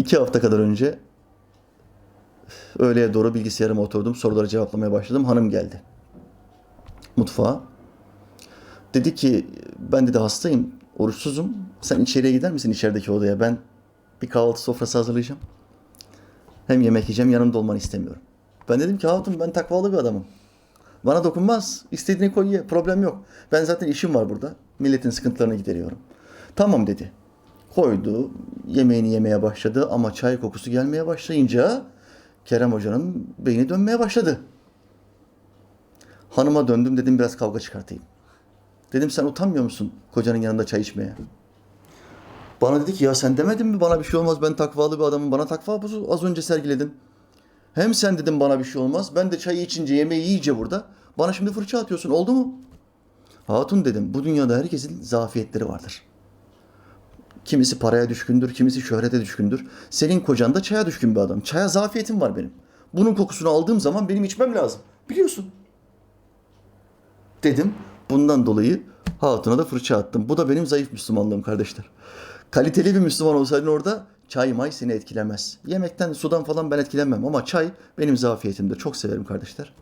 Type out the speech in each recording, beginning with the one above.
İki hafta kadar önce öğleye doğru bilgisayarıma oturdum. Soruları cevaplamaya başladım. Hanım geldi. Mutfağa. Dedi ki ben dedi hastayım, oruçsuzum. Sen içeriye gider misin içerideki odaya? Ben bir kahvaltı sofrası hazırlayacağım. Hem yemek yiyeceğim, yanımda olmanı istemiyorum. Ben dedim ki hatun ben takvalı bir adamım. Bana dokunmaz. İstediğini koy ye. Problem yok. Ben zaten işim var burada. Milletin sıkıntılarını gideriyorum. Tamam dedi. Koydu. Yemeğini yemeye başladı ama çay kokusu gelmeye başlayınca Kerem Hoca'nın beyni dönmeye başladı. Hanıma döndüm dedim biraz kavga çıkartayım. Dedim sen utanmıyor musun kocanın yanında çay içmeye? Bana dedi ki ya sen demedin mi bana bir şey olmaz ben takvalı bir adamım bana takva buzu az önce sergiledin. Hem sen dedim bana bir şey olmaz ben de çayı içince yemeği yiyince burada bana şimdi fırça atıyorsun oldu mu? Hatun dedim bu dünyada herkesin zafiyetleri vardır. Kimisi paraya düşkündür, kimisi şöhrete düşkündür. Senin kocan da çaya düşkün bir adam. Çaya zafiyetim var benim. Bunun kokusunu aldığım zaman benim içmem lazım. Biliyorsun. Dedim. Bundan dolayı hatuna da fırça attım. Bu da benim zayıf Müslümanlığım kardeşler. Kaliteli bir Müslüman olsaydın orada çay may seni etkilemez. Yemekten, sudan falan ben etkilenmem ama çay benim zafiyetimdir. Çok severim kardeşler.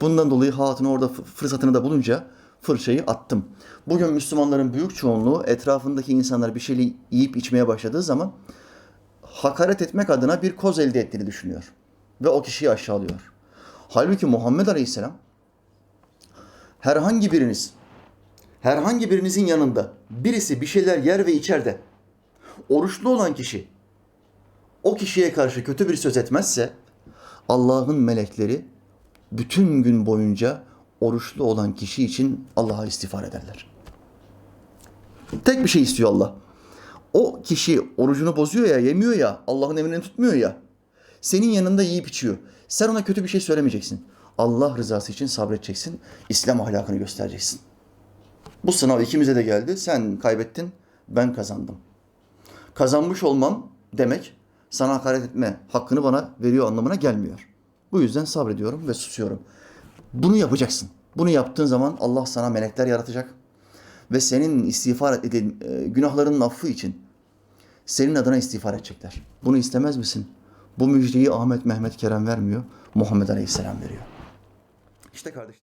Bundan dolayı hatuna orada fı- fırsatını da bulunca fırçayı attım. Bugün Müslümanların büyük çoğunluğu etrafındaki insanlar bir şey yiyip içmeye başladığı zaman hakaret etmek adına bir koz elde ettiğini düşünüyor. Ve o kişiyi aşağılıyor. Halbuki Muhammed Aleyhisselam herhangi biriniz, herhangi birinizin yanında birisi bir şeyler yer ve içer de oruçlu olan kişi o kişiye karşı kötü bir söz etmezse Allah'ın melekleri bütün gün boyunca oruçlu olan kişi için Allah'a istiğfar ederler. Tek bir şey istiyor Allah. O kişi orucunu bozuyor ya, yemiyor ya, Allah'ın emrini tutmuyor ya. Senin yanında yiyip içiyor. Sen ona kötü bir şey söylemeyeceksin. Allah rızası için sabredeceksin. İslam ahlakını göstereceksin. Bu sınav ikimize de geldi. Sen kaybettin, ben kazandım. Kazanmış olmam demek sana hakaret etme hakkını bana veriyor anlamına gelmiyor. Bu yüzden sabrediyorum ve susuyorum. Bunu yapacaksın. Bunu yaptığın zaman Allah sana melekler yaratacak ve senin istiğfar edin e, günahlarının affı için senin adına istiğfar edecekler. Bunu istemez misin? Bu müjdeyi Ahmet Mehmet Kerem vermiyor. Muhammed Aleyhisselam veriyor. İşte kardeş.